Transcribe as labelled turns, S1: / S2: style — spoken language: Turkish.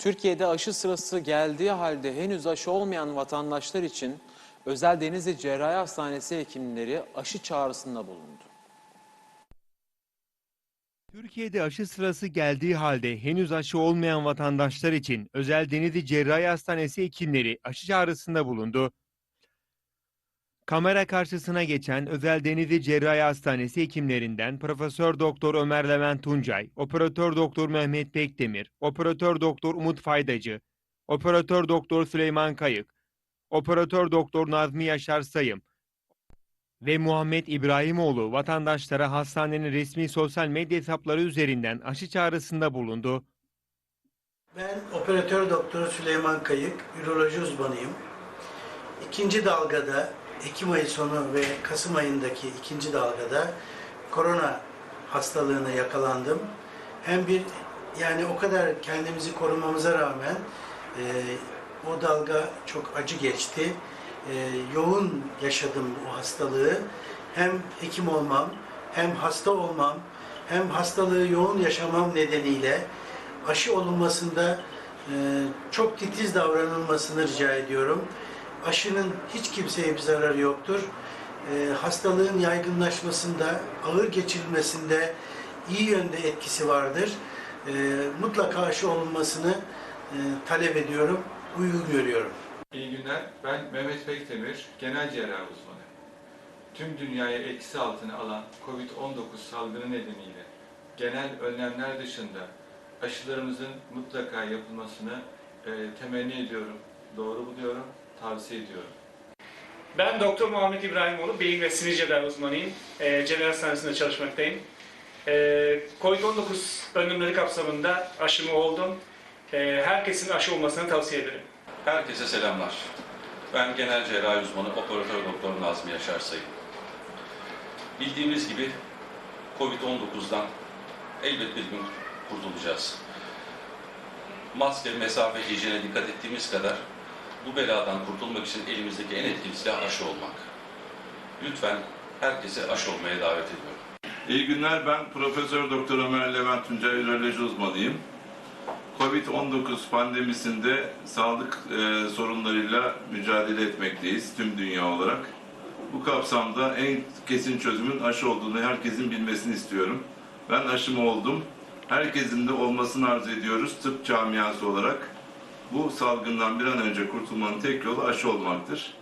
S1: Türkiye'de aşı sırası geldiği halde henüz aşı olmayan vatandaşlar için Özel Denizli Cerrahi Hastanesi hekimleri aşı çağrısında bulundu.
S2: Türkiye'de aşı sırası geldiği halde henüz aşı olmayan vatandaşlar için Özel Denizli Cerrahi Hastanesi hekimleri aşı çağrısında bulundu. Kamera karşısına geçen Özel Denizli Cerrahi Hastanesi hekimlerinden Profesör Doktor Ömer Levent Tuncay, Operatör Doktor Mehmet Bekdemir, Operatör Doktor Umut Faydacı, Operatör Doktor Süleyman Kayık, Operatör Doktor Nazmi Yaşar Sayım, ve Muhammed İbrahimoğlu vatandaşlara hastanenin resmi sosyal medya hesapları üzerinden aşı çağrısında bulundu.
S3: Ben operatör doktor Süleyman Kayık, üroloji uzmanıyım. İkinci dalgada, Ekim ayı sonu ve Kasım ayındaki ikinci dalgada korona hastalığına yakalandım. Hem bir yani o kadar kendimizi korumamıza rağmen e, o dalga çok acı geçti. E, yoğun yaşadım o hastalığı. Hem hekim olmam, hem hasta olmam, hem hastalığı yoğun yaşamam nedeniyle aşı olunmasında e, çok titiz davranılmasını rica ediyorum. Aşının hiç kimseye bir zararı yoktur. E, hastalığın yaygınlaşmasında, ağır geçirilmesinde iyi yönde etkisi vardır. E, mutlaka aşı olunmasını e, talep ediyorum, uygun görüyorum.
S4: İyi günler. Ben Mehmet Bekdemir, genel cerrah uzmanı. Tüm dünyayı etkisi altına alan COVID-19 salgını nedeniyle genel önlemler dışında aşılarımızın mutlaka yapılmasını e, temenni ediyorum, doğru buluyorum, tavsiye ediyorum.
S5: Ben Doktor Muhammed İbrahimoğlu, beyin ve sinir cerrahi uzmanıyım. E, cerrahi hastanesinde çalışmaktayım. E, Covid-19 önlemleri kapsamında aşımı oldum. E, herkesin aşı olmasını tavsiye ederim.
S6: Herkese selamlar. Ben genel cerrahi uzmanı operatör doktor Nazmi Yaşar Sayın. Bildiğimiz gibi Covid-19'dan elbet bir gün kurtulacağız. Maske, mesafe, hijyene dikkat ettiğimiz kadar bu beladan kurtulmak için elimizdeki en etkili silah aşı olmak. Lütfen herkese aşı olmaya davet ediyorum.
S7: İyi günler. Ben Profesör Doktor Ömer Levent Tuncay üroloji uzmanıyım. Covid-19 pandemisinde sağlık e, sorunlarıyla mücadele etmekteyiz tüm dünya olarak. Bu kapsamda en kesin çözümün aşı olduğunu herkesin bilmesini istiyorum. Ben aşımı oldum. Herkesin de olmasını arzu ediyoruz tıp camiası olarak. Bu salgından bir an önce kurtulmanın tek yolu aşı olmaktır.